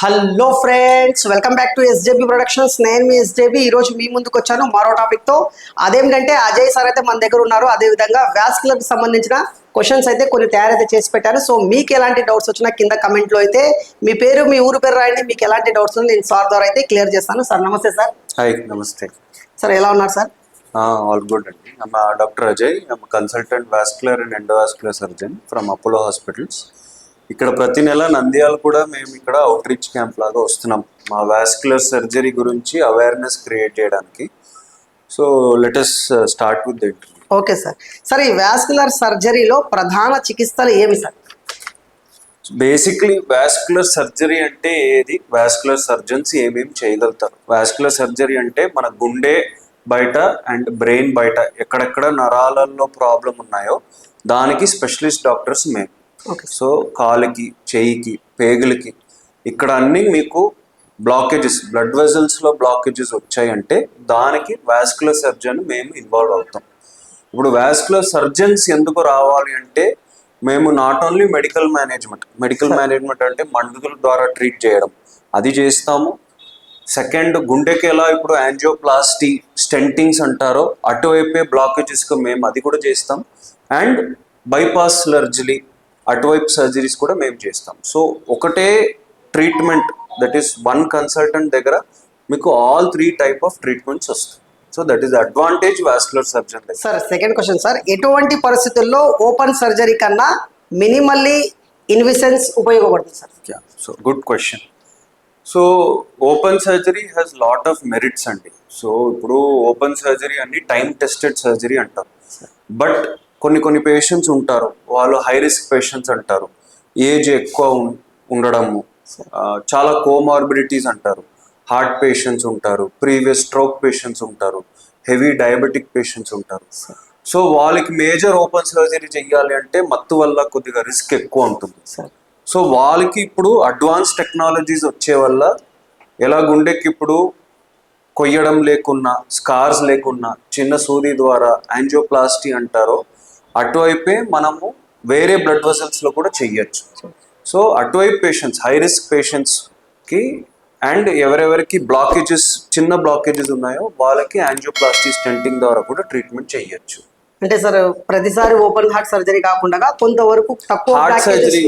Hello friends welcome back to SJB productions నేను మీ ఎస్జేబి ఈ రోజు మీ ముందుకు వచ్చాను. మరో టాపిక్తో. అదేంటంటే అజయ్ సార్ అయితే మన దగ్గర ఉన్నారు. అదే విధంగా వ్యాస్కులర్కి సంబంధించిన క్వశ్చన్స్ అయితే కొన్ని తయారైతే చేసి పెట్టాను సో మీకు ఎలాంటి డౌట్స్ వచ్చినా కింద కమెంట్లో అయితే మీ పేరు మీ ఊరు పేరు రాయండి. మీకు ఎలాంటి డౌట్స్ ఉన్నా నేను సార్ ద్వారా అయితే క్లియర్ చేస్తాను. సార్ నమస్తే సార్. హాయ్ నమస్తే. సార్ ఎలా ఉన్నారు సార్? ఆల్ గుడ్ అండి. Doctor Ajay. Consultant vascular and endovascular surgeon from Apollo hospitals ఇక్కడ ప్రతి నెల నంద్యాల కూడా మేము ఇక్కడ అవుట్ రీచ్ క్యాంప్ లాగా వస్తున్నాం. మా వాస్కులర్ సర్జరీ గురించి అవేర్నెస్ క్రియేట్ చేయడానికి. So let's start with the interview okay sir sir ఈ వ్యాస్కులర్ సర్జరీలో ప్రధాన చికిత్సలు ఏమి సార్ బేసిక్లీ వాస్కులర్ సర్జరీ అంటే ఏది? వాస్కులర్ సర్జన్స్ ఏమేమి చేయగలుగుతారు? వాస్కులర్ సర్జరీ అంటే మన గుండె బయట అండ్ బ్రెయిన్ బయట ఎక్కడెక్కడ నరాలలో ప్రాబ్లం ఉన్నాయో దానికి స్పెషలిస్ట్ డాక్టర్స్ మేము సో కాలుకి చెయ్యికి పేగులకి ఇక్కడ అన్ని మీకు బ్లాకేజెస్ బ్లడ్ వెజల్స్లో బ్లాకేజెస్ వచ్చాయంటే దానికి వాస్కులర్ సర్జన్ మేము ఇన్వాల్వ్ అవుతాం. ఇప్పుడు వాస్కులర్ సర్జన్స్ ఎందుకు రావాలి అంటే మేము not only medical management medical management అంటే మందుల ద్వారా ట్రీట్ చేయడం. అది చేస్తాము. సెకండ్ గుండెకి ఎలా ఇప్పుడు యాంజియోప్లాస్టీ స్టెంటింగ్స్ అంటారో అటువైపే బ్లాకేజెస్కి మేము అది కూడా చేస్తాం. అండ్ బైపాస్ సర్జరీ అటువైపు సర్జరీస్ కూడా మేము చేస్తాం. సో ఒకటే treatment that is one consultant దగ్గర మీకు all three type of treatments వస్తాయి. So that is advantage vascular surgeon sir second question sir ఎటువంటి పరిస్థితుల్లో ఓపెన్ సర్జరీ కన్నా మినిమల్లీ ఇన్విసెన్స్ ఉపయోగపడుతుంది sir so good question so open surgery has lot of merits అండి. So ఇప్పుడు open surgery అన్ని time tested surgery అంటారు but కొన్ని కొన్ని పేషెంట్స్ ఉంటారు. వాళ్ళు హై రిస్క్ పేషెంట్స్ అంటారు. ఏజ్ ఎక్కువ ఉండడము చాలా కోమార్బిడిటీస్ అంటారు. హార్ట్ పేషెంట్స్ ఉంటారు. ప్రీవియస్ స్ట్రోక్ పేషెంట్స్ ఉంటారు. హెవీ డయాబెటిక్ పేషెంట్స్ ఉంటారు. సో వాళ్ళకి మేజర్ ఓపెన్ సర్జరీ చేయాలి అంటే మత్తు వల్ల కొద్దిగా రిస్క్ ఎక్కువ ఉంటుంది. సో వాళ్ళకి ఇప్పుడు అడ్వాన్స్ టెక్నాలజీస్ వచ్చే వల్ల ఎలా గుండెకి ఇప్పుడు కొయ్యడం లేకున్నా స్కార్స్ లేకున్నా చిన్న సూది ద్వారా యాంజియోప్లాస్టీ అంటారో అటువైపే మనము వేరే బ్లడ్ వెసల్స్లో కూడా చెయ్యొచ్చు. సో అటువైపు పేషెంట్స్ హై రిస్క్ పేషెంట్స్కి అండ్ ఎవరెవరికి బ్లాకేజెస్ చిన్న బ్లాకేజెస్ ఉన్నాయో వాళ్ళకి యాంజియోప్లాస్టీ స్టెంటింగ్ ద్వారా కూడా ట్రీట్మెంట్ చేయొచ్చు అంటే సార్ ప్రతిసారి ఓపెన్ హార్ట్ సర్జరీ కాకుండా కొంతవరకు తక్కువ హార్ట్ సర్జరీ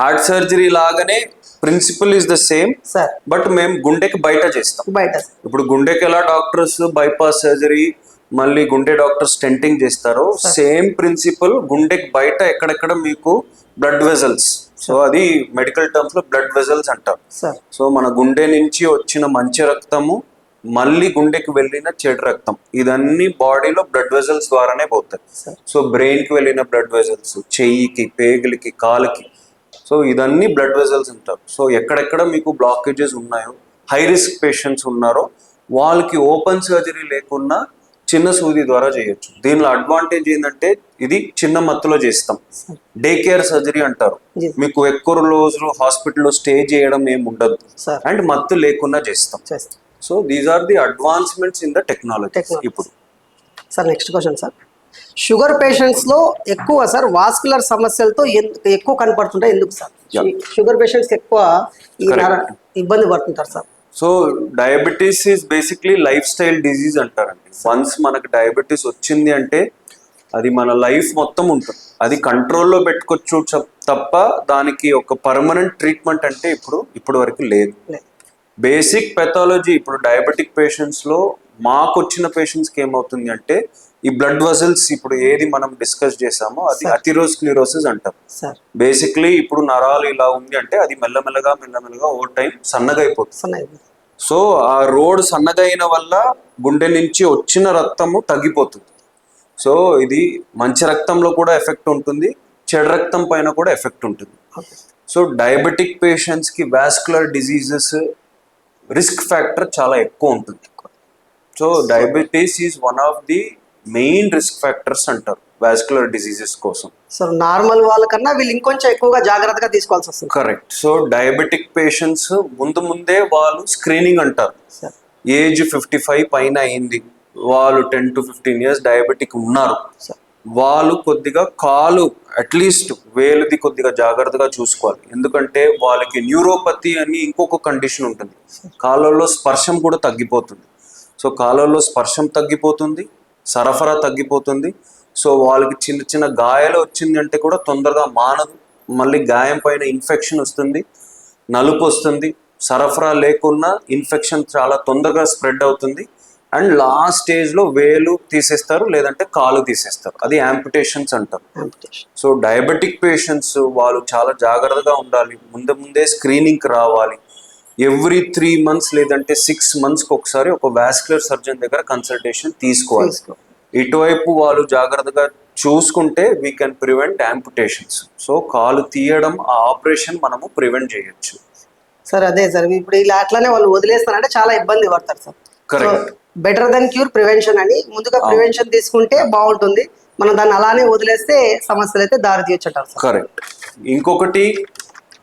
హార్ట్ సర్జరీ లాగానే principle is the same sir. But మేము గుండెకి బయట చేస్తాం. బయట. ఇప్పుడు గుండెకి ఎలా డాక్టర్స్ బైపాస్ సర్జరీ మళ్ళీ గుండె డాక్టర్ స్టెంటింగ్ చేస్తారో. సేమ్ ప్రిన్సిపల్ గుండెకి బయట ఎక్కడెక్కడ మీకు బ్లడ్ వెజల్స్. సో అది మెడికల్ టర్మ్స్లో బ్లడ్ వెజల్స్ అంటారు సార్ సో మన గుండె నుంచి వచ్చిన మంచి రక్తము మళ్ళీ గుండెకి వెళ్ళిన చెడు రక్తం. ఇదన్నీ బాడీలో బ్లడ్ వెజల్స్ ద్వారానే పోతాయి. సో బ్రెయిన్కి వెళ్ళిన బ్లడ్ వెజల్స్ చెయ్యికి పేగులకి కాలుకి. సో ఇదన్నీ బ్లడ్ వెజల్స్ అంటారు సో ఎక్కడెక్కడ మీకు బ్లాకేజెస్ ఉన్నాయో హై రిస్క్ పేషెంట్స్ ఉన్నారో వాళ్ళకి ఓపెన్ సర్జరీ లేకున్నా చిన్న సూది ద్వారా చేయొచ్చు. దీనిలో అడ్వాంటేజ్ ఏంటంటే ఇది చిన్న మత్తులో చేస్తాం. డే కేర్ సర్జరీ అంటారు. మీకు ఎక్కువ రోజులు హాస్పిటల్లో స్టే చేయడం ఏమి ఉండదు. అండ్ మత్తు లేకుండా చేస్తాం. So these are the advancements in the technology. ఇప్పుడు. Sir next question sir sugar పేషెంట్స్లో ఎక్కువ సార్ వాస్కులర్ సమస్యలతో ఎక్కువ కనపడుతుంటాయి. ఎందుకు సార్. షుగర్ పేషెంట్స్ ఎక్కువ ఇబ్బంది పడుతుంటారు sir so diabetes is basically life style disease అంటారండి. వన్స్ మనకు డయాబెటీస్ వచ్చింది అంటే అది మన లైఫ్ మొత్తం ఉంటుంది. అది కంట్రోల్లో పెట్టుకోవచ్చు తప్ప దానికి ఒక పర్మనెంట్ ట్రీట్మెంట్ అంటే ఇప్పుడు ఇప్పటి వరకు లేదు. బేసిక్ పెథాలజీ ఇప్పుడు డయాబెటిక్ పేషెంట్స్లో మాకు వచ్చిన పేషెంట్స్కి ఏమవుతుంది అంటే ఈ బ్లడ్ వజల్స్ ఇప్పుడు ఏది మనం డిస్కస్ చేసామో అది అథిరోస్క్లిరోసిస్ అంటాం. సార్ బేసిక్లీ ఇప్పుడు నరాలు ఇలా ఉంది అంటే అది మెల్లమెల్లగా మెల్లమెల్లగా ఓవర్ టైం సన్నగా అయిపోతుంది. సో ఆ రోడ్ సన్నగైన వల్ల గుండె నుంచి వచ్చిన రక్తము తగ్గిపోతుంది. సో ఇది మంచి రక్తంలో కూడా ఎఫెక్ట్ ఉంటుంది చెడు రక్తం పైన కూడా ఎఫెక్ట్ ఉంటుంది. సో డయాబెటిక్ పేషెంట్స్కి వాస్కులర్ డిజీజెస్ రిస్క్ ఫ్యాక్టర్ చాలా ఎక్కువ ఉంటుంది. So diabetes is one of the main risk factors అంటారు వాస్కులర్ డిజీజెస్ కోసం. సార్ నార్మల్ వాళ్ళకన్నా వీళ్ళు ఇంకొంచెం ఎక్కువగా జాగ్రత్తగా తీసుకోవాల్సి వస్తుంది. కరెక్ట్. సో డయాబెటిక్ పేషెంట్స్ ముందు ముందే వాళ్ళు స్క్రీనింగ్ అంటారు. ఏజ్ ఫిఫ్టీ ఫైవ్ పైన అయింది. వాళ్ళు ten to fifteen years diabetic ఉన్నారు. సార్ వాళ్ళు కొద్దిగా కాలు అట్లీస్ట్ వేలుది కొద్దిగా జాగ్రత్తగా చూసుకోవాలి. ఎందుకంటే వాళ్ళకి న్యూరోపతి అని ఇంకొక కండిషన్ ఉంటుంది. కాళ్ళల్లో స్పర్శం కూడా తగ్గిపోతుంది. సో కాళ్ళల్లో స్పర్శం తగ్గిపోతుంది. సరఫరా తగ్గిపోతుంది. సో వాళ్ళకి చిన్న చిన్న గాయాలు వచ్చింది అంటే కూడా తొందరగా మానదు. మళ్ళీ గాయం పైన ఇన్ఫెక్షన్ వస్తుంది. నలుపు వస్తుంది. సరఫరా లేకున్నా ఇన్ఫెక్షన్ చాలా తొందరగా స్ప్రెడ్ అవుతుంది. అండ్ లాస్ట్ స్టేజ్లో వేలు తీసేస్తారు లేదంటే కాలు తీసేస్తారు. అది యాంపిటేషన్స్ అంటారు. సో డయాబెటిక్ పేషెంట్స్ వాళ్ళు చాలా జాగ్రత్తగా ఉండాలి. ముందే ముందే స్క్రీనింగ్కి రావాలి. ఎవ్రీ త్రీ మంత్స్ లేదంటే సిక్స్ మంత్స్కి ఒకసారి ఒక వాస్కులర్ సర్జన్ దగ్గర కన్సల్టేషన్ తీసుకోవాలి. తీసుకో. ఇటువైపు వాళ్ళు జాగ్రత్తగా చూసుకుంటే we can prevent amputations so కాలు తీయడం ఆ ఆపరేషన్ మనము ప్రివెంట్ చేయొచ్చు. సార్ అదే సార్ ఇప్పుడు ఇలా అట్లానే వాళ్ళు వదిలేస్తారంటే చాలా ఇబ్బంది పడతారు sir. Correct better then cure prevention అని ముందుగా ప్రివెన్షన్ తీసుకుంటే బాగుంటుంది. మనం దాన్ని అలానే వదిలేస్తే సమస్యలు అయితే దారి తీయొచ్చంటారు సార్. కరెక్ట్ ఇంకొకటి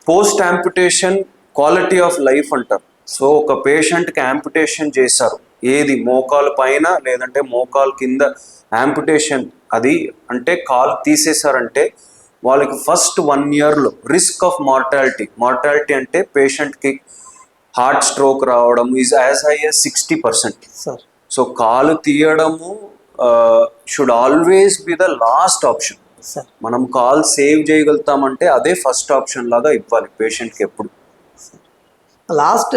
post amputation quality of life అంటారు. సో ఒక పేషెంట్కి యాంపుటేషన్ చేశారు. ఏది? మోకాలు పైన లేదంటే మోకాలు కింద యాంపుటేషన్. అది అంటే కాలు తీసేశారంటే వాళ్ళకి ఫస్ట్ వన్ ఇయర్లో రిస్క్ ఆఫ్ మార్టాలిటీ. మార్టాలిటీ అంటే పేషెంట్కి హార్ట్ స్ట్రోక్ రావడం is as high as sixty percent sir. So కాలు తీయడము should always be the last option sir. మనం కాల్ సేవ్ చేయగలుగుతామంటే అదే ఫస్ట్ ఆప్షన్ లాగా ఇవ్వాలి పేషెంట్కి ఎప్పుడు. లాస్ట్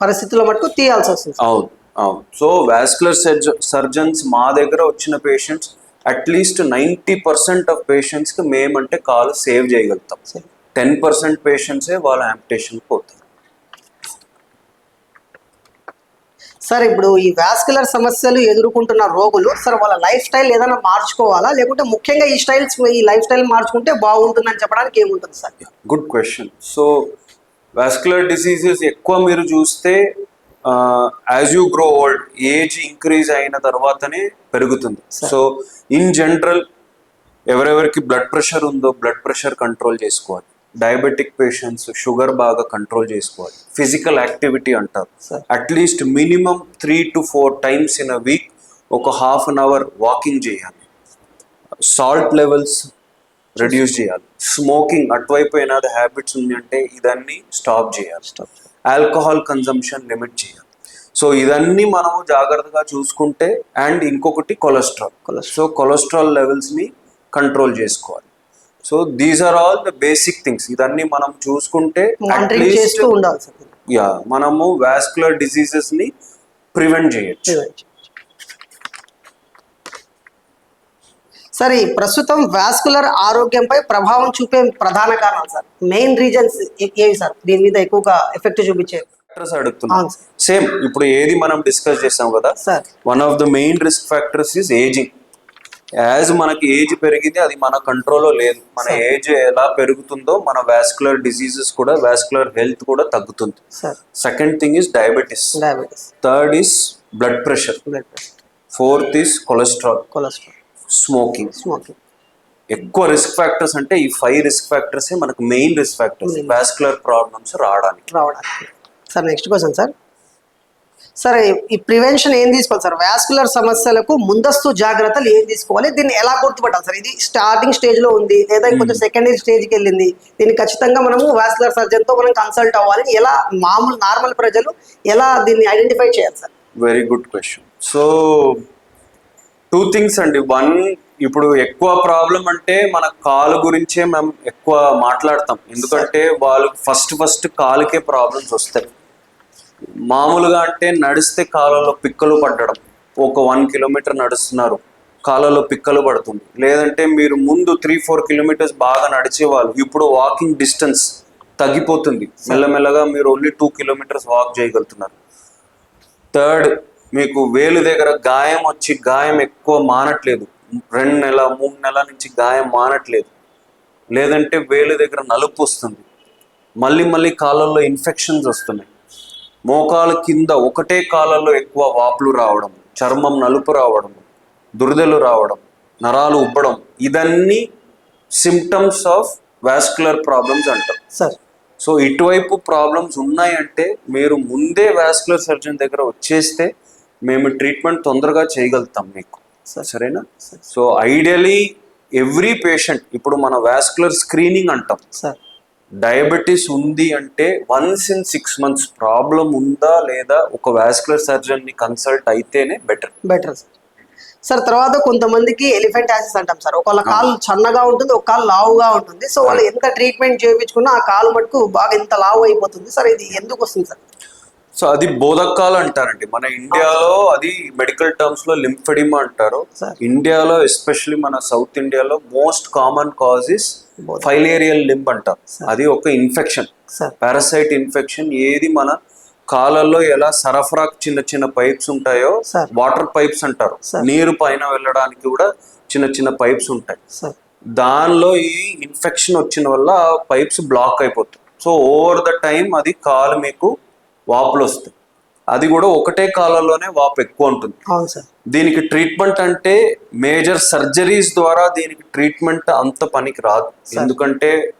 పరిస్థితుల్లో మటుకు తీయాల్సి వస్తుంది. అవును అవును. సో వాస్కులర్ సర్జ సర్జన్స్ మా దగ్గర వచ్చిన patients atleast ninety percent of పేషెంట్స్కి మేమంటే కాలు సేవ్ చేయగలుగుతాం. టెన్ పర్సెంట్ పేషెంట్సే వాళ్ళ యాంపిటేషన్ పోతారు. సార్ ఇప్పుడు ఈ వాస్కులర్ సమస్యలు ఎదుర్కొంటున్న రోగులు సార్ వాళ్ళ లైఫ్ స్టైల్ ఏదైనా మార్చుకోవాలా? లేకుంటే ముఖ్యంగా ఈ స్టైల్స్ ఈ లైఫ్ స్టైల్ మార్చుకుంటే బాగుంటుందని చెప్పడానికి ఏముంటుంది sir? Good question so vascular diseases ఎక్కువ మీరు చూస్తే as you grow old age increase అయిన తర్వాతనే పెరుగుతుంది. సో ఇన్ జనరల్ ఎవరెవరికి బ్లడ్ ప్రెషర్ ఉందో బ్లడ్ ప్రెషర్ కంట్రోల్ చేసుకోవాలి. డయాబెటిక్ పేషెంట్స్ షుగర్ బాగా కంట్రోల్ చేసుకోవాలి. ఫిజికల్ యాక్టివిటీ అంటారు. At least minimum three to four times in a week ఒక హాఫ్ అన్ అవర్ వాకింగ్ చేయాలి. సాల్ట్ లెవెల్స్ రెడ్యూస్ చేయాలి. Smoking అటువైపు ఏనాది హ్యాబిట్స్ ఉంది అంటే ఇదన్నీ స్టాప్ చేయాలి. Stop. ఆల్కహాల్ కన్జంప్షన్ లిమిట్ చేయాలి. సో ఇదన్నీ మనము జాగ్రత్తగా చూసుకుంటే అండ్ ఇంకొకటి కొలెస్ట్రాల్. సో కొలెస్ట్రాల్ లెవెల్స్ని కంట్రోల్ చేసుకోవాలి. So these are all the basic things ఇదన్నీ మనం చూసుకుంటే యా మనము వాస్కులర్ డిసీజెస్ని ప్రివెంట్ చేయొచ్చు. సార్ ఈ ప్రస్తుతం వాస్కులర్ ఆరోగ్యంపై ప్రభావం చూపే ప్రధాన కారణాలు సార్. మెయిన్ రీజన్స్ ఏవి సార్? దీని మీద ఎక్కువగా ఎఫెక్ట్ చూపించే ఫ్యాక్టర్స్ అడుగుతున్నాం. సేమ్ ఇప్పుడు ఏది మనం డిస్కస్ చేసాం కదా sir. One of the main risk factors is ageing as మనకి ఏజ్ పెరిగింది అది మన కంట్రోల్లో లేదు. మన ఏజ్ ఎలా పెరుగుతుందో మన వాస్కులర్ డిసీజెస్ కూడా వాస్కులర్ హెల్త్ కూడా తగ్గుతుంది. Sir. Second thing is diabetes third is blood pressure blood pressure fourth is cholesterol cholesterol smoking smoking ఎక్కువ రిస్క్ ఫ్యాక్టర్స్ అంటే ఈ ఫైవ్ రిస్క్ ఫ్యాక్టర్సే మనకు main risk factors vascular problems రావడానికి. రావడానికి. Sir next question sir. Sir ఈ prevention ఏం తీసుకోవాలి సార్? వాస్కులర్ సమస్యలకు ముందస్తు జాగ్రత్తలు ఏం తీసుకోవాలి? దీన్ని ఎలా గుర్తుపట్టాలి సార్? ఇది స్టార్టింగ్ స్టేజ్లో ఉంది లేదా కొంచెం సెకండరీ స్టేజ్కి వెళ్ళింది. దీన్ని ఖచ్చితంగా మనము వాస్కులర్ సర్జన్తో మనం కన్సల్ట్ అవ్వాలి. ఎలా మామూలు నార్మల్ ప్రజలు ఎలా దీన్ని ఐడెంటిఫై చేయాలి sir? Very good question so two things అండి. వన్ ఇప్పుడు ఎక్కువ ప్రాబ్లం అంటే మన కాలు గురించే మేము ఎక్కువ మాట్లాడతాం. ఎందుకంటే వాళ్ళు ఫస్ట్ ఫస్ట్ కాలుకే ప్రాబ్లమ్స్ వస్తాయి. మామూలుగా అంటే నడిస్తే కాళ్ళలో పిక్కలు పడ్డడం. ఒక వన్ కిలోమీటర్ నడుస్తున్నారు. కాళ్ళలో పిక్కలు పడుతుంది. లేదంటే మీరు ముందు త్రీ ఫోర్ కిలోమీటర్స్ బాగా నడిచేవాళ్ళు. ఇప్పుడు వాకింగ్ డిస్టెన్స్ తగ్గిపోతుంది. మెల్లమెల్లగా మీరు ఓన్లీ టూ కిలోమీటర్స్ వాక్ చేయగలుగుతున్నారు. థర్డ్ మీకు వేలు దగ్గర గాయం వచ్చి గాయం ఎక్కువ మానట్లేదు. రెండు నెల మూడు నెలల నుంచి గాయం మానట్లేదు. లేదంటే వేలు దగ్గర నలుపు వస్తుంది. మళ్ళీ మళ్ళీ కాళ్ళల్లో ఇన్ఫెక్షన్స్ వస్తున్నాయి. మోకాలు కింద ఒకటే కాళ్ళల్లో ఎక్కువ వాపులు రావడం చర్మం నలుపు రావడం దురదలు రావడం నరాలు ఉబ్బడం ఇదన్నీ సిమ్టమ్స్ ఆఫ్ వాస్కులర్ ప్రాబ్లమ్స్ అంటారు. సార్. సో ఇటువైపు ప్రాబ్లమ్స్ ఉన్నాయంటే మీరు ముందే వాస్కులర్ సర్జన్ దగ్గర వచ్చేస్తే మేము ట్రీట్మెంట్ తొందరగా చేయగలుగుతాం మీకు. సరేనా? సో ఐడియలీ ఎవ్రీ పేషెంట్ ఇప్పుడు మన వాస్కులర్ స్క్రీనింగ్ అంటాం. సార్ డయాబెటీస్ ఉంది అంటే once in six months problem ఉందా లేదా ఒక వాస్కులర్ సర్జన్ని కన్సల్ట్ అయితేనే బెటర్ బెటర్ సార్ సార్ తర్వాత కొంతమందికి ఎలిఫెంట్ యాసిస్ అంటాం సార్ ఒకళ్ళ కాలు చన్నగా ఉంటుంది ఒక కాలు లావుగా ఉంటుంది. సో వాళ్ళు ఎంత ట్రీట్మెంట్ చేయించుకున్నా ఆ కాలు మటుకు బాగా ఇంత లావు అయిపోతుంది? సార్ ఇది ఎందుకు వస్తుంది సార్ సో అది బోధకాలు అంటారండి. మన ఇండియాలో అది మెడికల్ టర్మ్స్లో లింఫెడిమా అంటారు. ఇండియాలో ఎస్పెషల్లీ మన సౌత్ ఇండియాలో most common cause is Both. Filarial limb అంటారు. అది ఒక ఇన్ఫెక్షన్ సార్ పారాసైట్ ఇన్ఫెక్షన్ ఏది మన కాలల్లో ఎలా సరఫరా చిన్న చిన్న పైప్స్ ఉంటాయో. వాటర్ పైప్స్ అంటారు. నీరు పైన వెళ్ళడానికి కూడా చిన్న చిన్న పైప్స్ ఉంటాయి. సార్ దానిలో ఈ ఇన్ఫెక్షన్ వచ్చిన వల్ల పైప్స్ బ్లాక్ అయిపోతాయి. సో ఓవర్ ద టైం అది కాలు మీకు వాపులు వస్తాయి. అది కూడా ఒకటే కాలంలోనే వాపు ఎక్కువ ఉంటుంది. అవును సార్. దీనికి ట్రీట్మెంట్ అంటే మేజర్ సర్జరీస్ ద్వారా దీనికి ట్రీట్మెంట్ అంత పనికి రాదు. ఎందుకంటే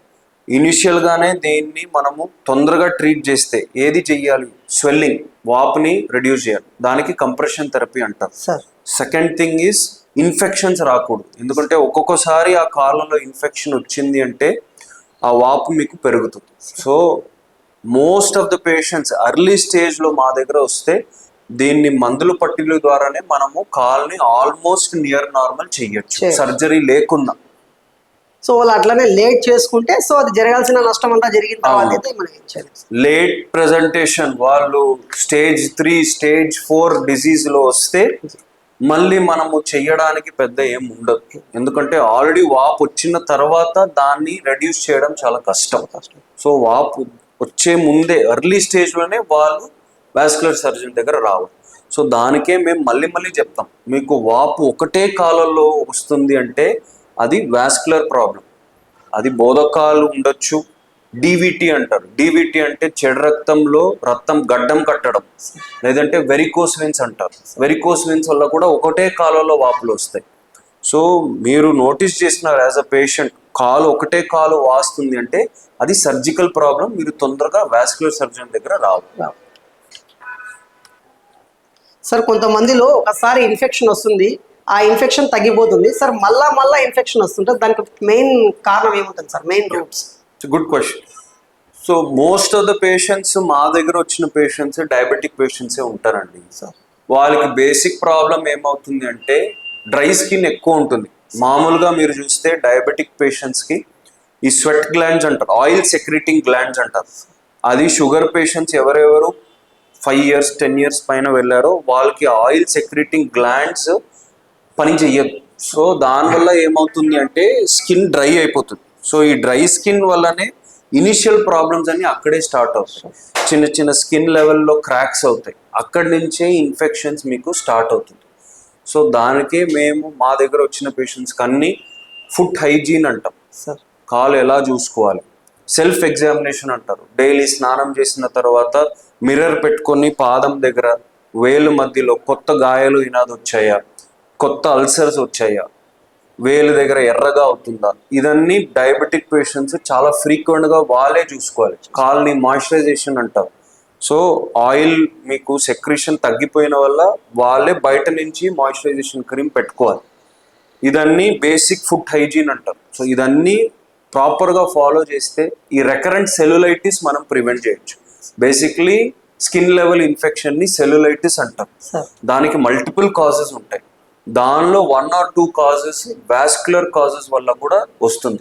ఇనిషియల్ గానే దీన్ని మనము తొందరగా ట్రీట్ చేస్తే ఏది చెయ్యాలి? స్వెల్లింగ్ వాపుని రెడ్యూస్ చేయాలి. దానికి కంప్రెషన్ థెరపీ అంటారు. Sir. Second thing is infections రాకూడదు. ఎందుకంటే ఒక్కొక్కసారి ఆ కాలంలో ఇన్ఫెక్షన్ వచ్చింది అంటే ఆ వాపు మీకు పెరుగుతుంది. So most of the patients early స్టేజ్లో మా దగ్గర వస్తే దీన్ని మందుల పట్టిల ద్వారానే మనము కాల్ని ఆల్మోస్ట్ నియర్ నార్మల్ చేయొచ్చు. సర్జరీ లేకున్నా. సో వాళ్ళు అట్లనే లేట్ చేసుకుంటే సో అది జరగాల్సిన నష్టం అంతా జరిగిన తర్వాత అయితే మనం లేట్ ప్రజెంటేషన్ వాళ్ళు స్టేజ్ త్రీ స్టేజ్ ఫోర్ డిసీజ్లో వస్తే మళ్ళీ మనము చెయ్యడానికి పెద్ద ఏం ఉండదు. ఎందుకంటే ఆల్రెడీ వాపు వచ్చిన తర్వాత దాన్ని రెడ్యూస్ చేయడం చాలా కష్టం. కష్టం. సో వాపు వచ్చే ముందే ఎర్లీ స్టేజ్లోనే వాళ్ళు వాస్కులర్ సర్జన్ దగ్గర రావాలి. సో దానికే మేము మళ్ళీ మళ్ళీ చెప్తాం. మీకు వాపు ఒకటే కాలంలో వస్తుంది అంటే అది వాస్కులర్ ప్రాబ్లం అది బోధకాలు ఉండొచ్చు. డివిటి అంటారు. డివిటి అంటే చెడు రక్తంలో రక్తం గడ్డం కట్టడం. లేదంటే వెరికోస్ వెన్స్ అంటారు. వెరికోస్ వెన్స్ వల్ల కూడా ఒకటే కాలంలో వాపులు వస్తాయి. సో మీరు నోటీస్ చేసినారు యాజ్ అ పేషెంట్ కాలు ఒకటే కాలు వాస్తుంది అంటే అది సర్జికల్ ప్రాబ్లం మీరు తొందరగా వాస్కులర్ సర్జన్ దగ్గర రావు. సార్ కొంతమందిలో ఒకసారి ఇన్ఫెక్షన్ వస్తుంది. ఆ ఇన్ఫెక్షన్ తగ్గిపోతుంది. సార్ మళ్ళా మళ్ళా ఇన్ఫెక్షన్ వస్తుంటే దానికి మెయిన్ కారణం ఏముంటుంది sir? Main roots good question so most of the patients మా దగ్గర వచ్చిన పేషెంట్స్ డయాబెటిక్ పేషెంట్సే ఉంటారండి. సార్. వాళ్ళకి బేసిక్ ప్రాబ్లం ఏమవుతుంది అంటే డ్రై స్కిన్ ఎక్కువ ఉంటుంది. మామూలుగా మీరు చూస్తే డయాబెటిక్ పేషెంట్స్కి ఈ స్వెట్ గ్లాండ్స్ అంటారు ఆయిల్ సెక్రెటింగ్ గ్లాండ్స్ అంటారు. అది షుగర్ పేషెంట్స్ ఎవరెవరు ఫైవ్ ఇయర్స్ టెన్ ఇయర్స్ పైన వెళ్ళారో వాళ్ళకి ఆయిల్ సెక్రెటింగ్ గ్లాండ్స్ పని చెయ్యదు. సో దానివల్ల ఏమవుతుంది అంటే స్కిన్ డ్రై అయిపోతుంది. సో ఈ డ్రై స్కిన్ వల్లనే ఇనిషియల్ ప్రాబ్లమ్స్ అన్ని అక్కడే స్టార్ట్ అవుతాయి. చిన్న చిన్న స్కిన్ లెవెల్లో క్రాక్స్ అవుతాయి. అక్కడి నుంచే ఇన్ఫెక్షన్స్ మీకు స్టార్ట్ అవుతుంది. సో దానికే మేము మా దగ్గర వచ్చిన పేషెంట్స్కి అన్ని ఫుడ్ హైజీన్ అంటాం. సార్ కాలు ఎలా చూసుకోవాలి? సెల్ఫ్ ఎగ్జామినేషన్ అంటారు. డైలీ స్నానం చేసిన తర్వాత మిర్రర్ పెట్టుకొని పాదం దగ్గర వేలు మధ్యలో కొత్త గాయాలు ఇనాది వచ్చాయా? కొత్త అల్సర్స్ వచ్చాయా? వేలు దగ్గర ఎర్రగా అవుతుందా? ఇదన్నీ డయాబెటిక్ పేషెంట్స్ చాలా ఫ్రీక్వెంట్గా వాళ్ళే చూసుకోవాలి. కాల్ని మాయిశ్చరైజేషన్ అంటారు సో ఆయిల్ మీకు సెక్రిషన్ తగ్గిపోయిన వల్ల వాళ్ళే బయట నుంచి మాయిశ్చరైజేషన్ క్రీమ్ పెట్టుకోవాలి. ఇదన్నీ బేసిక్ ఫుడ్ హైజీన్ అంటారు. సో ఇదన్నీ ప్రాపర్గా ఫాలో చేస్తే ఈ రెకరెంట్ సెల్యులైటిస్ మనం ప్రివెంట్ చేయొచ్చు. బేసిక్లీ స్కిన్ లెవెల్ ఇన్ఫెక్షన్ని సెల్యులైటిస్ అంటారు. దానికి మల్టిపుల్ కాజెస్ ఉంటాయి. దానిలో one or two causes vascular causes వల్ల కూడా వస్తుంది.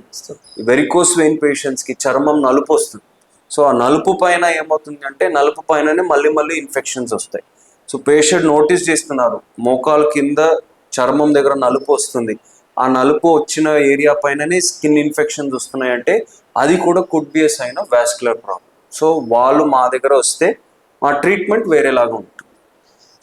వెరికోస్ వెయిన్ పేషెంట్స్కి చర్మం నలుపు వస్తుంది. సో ఆ నలుపు పైన ఏమవుతుంది అంటే నలుపు పైననే మళ్ళీ మళ్ళీ ఇన్ఫెక్షన్స్ వస్తాయి. సో పేషెంట్ నోటీస్ చేస్తున్నారు మోకాలు కింద చర్మం దగ్గర నలుపు వస్తుంది. ఆ నలుపు వచ్చిన ఏరియా పైననే స్కిన్ ఇన్ఫెక్షన్స్ వస్తున్నాయి అంటే అది కూడా could be sign of vascular problem so వాళ్ళు మా దగ్గర వస్తే మా ట్రీట్మెంట్ వేరేలాగా ఉంటుంది.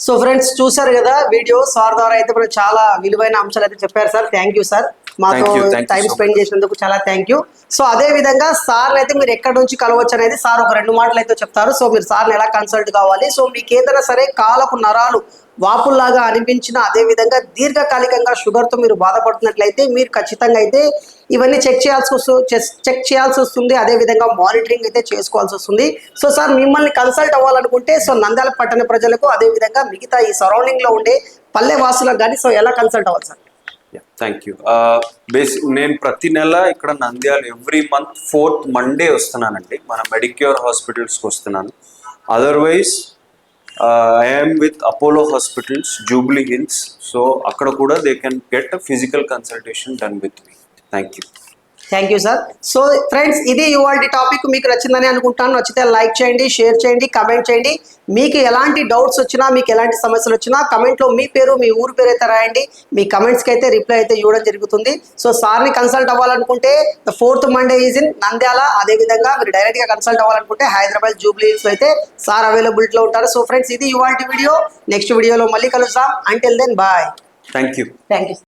సో ఫ్రెండ్స్ చూశారు కదా వీడియో సార్ ద్వారా అయితే మనకు చాలా విలువైన అంశాలు అయితే చెప్పారు సార్. Thank you sir. మాతో టైం స్పెండ్ చేసినందుకు చాలా థ్యాంక్ యూ సో అదే విధంగా సార్ అయితే మీరు ఎక్కడి నుంచి కలవచ్చు అనేది సార్ ఒక రెండు మాటలు అయితే చెప్తారు. సో మీరు సార్ని ఎలా కన్సల్ట్ కావాలి? సో మీకు ఏదైనా సరే కాలపు నరాలు వాపుల్లాగా అనిపించిన అదే విధంగా దీర్ఘకాలికంగా షుగర్తో మీరు బాధపడుతున్నట్లయితే మీరు ఖచ్చితంగా అయితే ఇవన్నీ చెక్ చేయాల్సి వస్తుంది చెక్ చేయాల్సి వస్తుంది. అదే విధంగా మానిటరింగ్ అయితే చేసుకోవాల్సి వస్తుంది. సో సార్ మిమ్మల్ని కన్సల్ట్ అవ్వాలనుకుంటే సో నంద్యాల పట్టణ ప్రజలకు అదే విధంగా మిగతా ఈ సరౌండింగ్లో ఉండే పల్లె వాసులకు కానీ సో ఎలా కన్సల్ట్ అవ్వాలి సార్? థ్యాంక్ యూ బేసిక్ నేను ప్రతి నెల ఇక్కడ Nandyal every month fourth Monday వస్తున్నానండి. మన మెడిక్యూర్ హాస్పిటల్స్కి వస్తున్నాను. Otherwise I'm with Apollo hospitals Jubilee Hills so అక్కడ కూడా they can get physical consultation done with me thank you thank you sir so friends ఇది ఇవాళ టాపిక్ మీకు నచ్చిందని అనుకుంటాను. నచ్చితే లైక్ చేయండి షేర్ చేయండి కమెంట్ చేయండి. మీకు ఎలాంటి డౌట్స్ వచ్చినా మీకు ఎలాంటి సమస్యలు వచ్చినా కమెంట్లో మీ పేరు మీ ఊరు పేరు అయితే రాయండి. మీ కమెంట్స్కి అయితే రిప్లై అయితే ఇవ్వడం జరుగుతుంది. సో సార్ని కన్సల్ట్ అవ్వాలనుకుంటే the fourth Monday is in Nandyal. అదేవిధంగా మీరు డైరెక్ట్గా కన్సల్ట్ అవ్వాలనుకుంటే హైదరాబాద్ జూబ్లీ హిల్స్ అయితే సార్ అవైలబిలిటీలో ఉంటారు. సో ఫ్రెండ్స్ ఇది ఇవాళ వీడియో నెక్స్ట్ వీడియోలో మళ్ళీ కలుద్దాం. Until then bye thank you thank you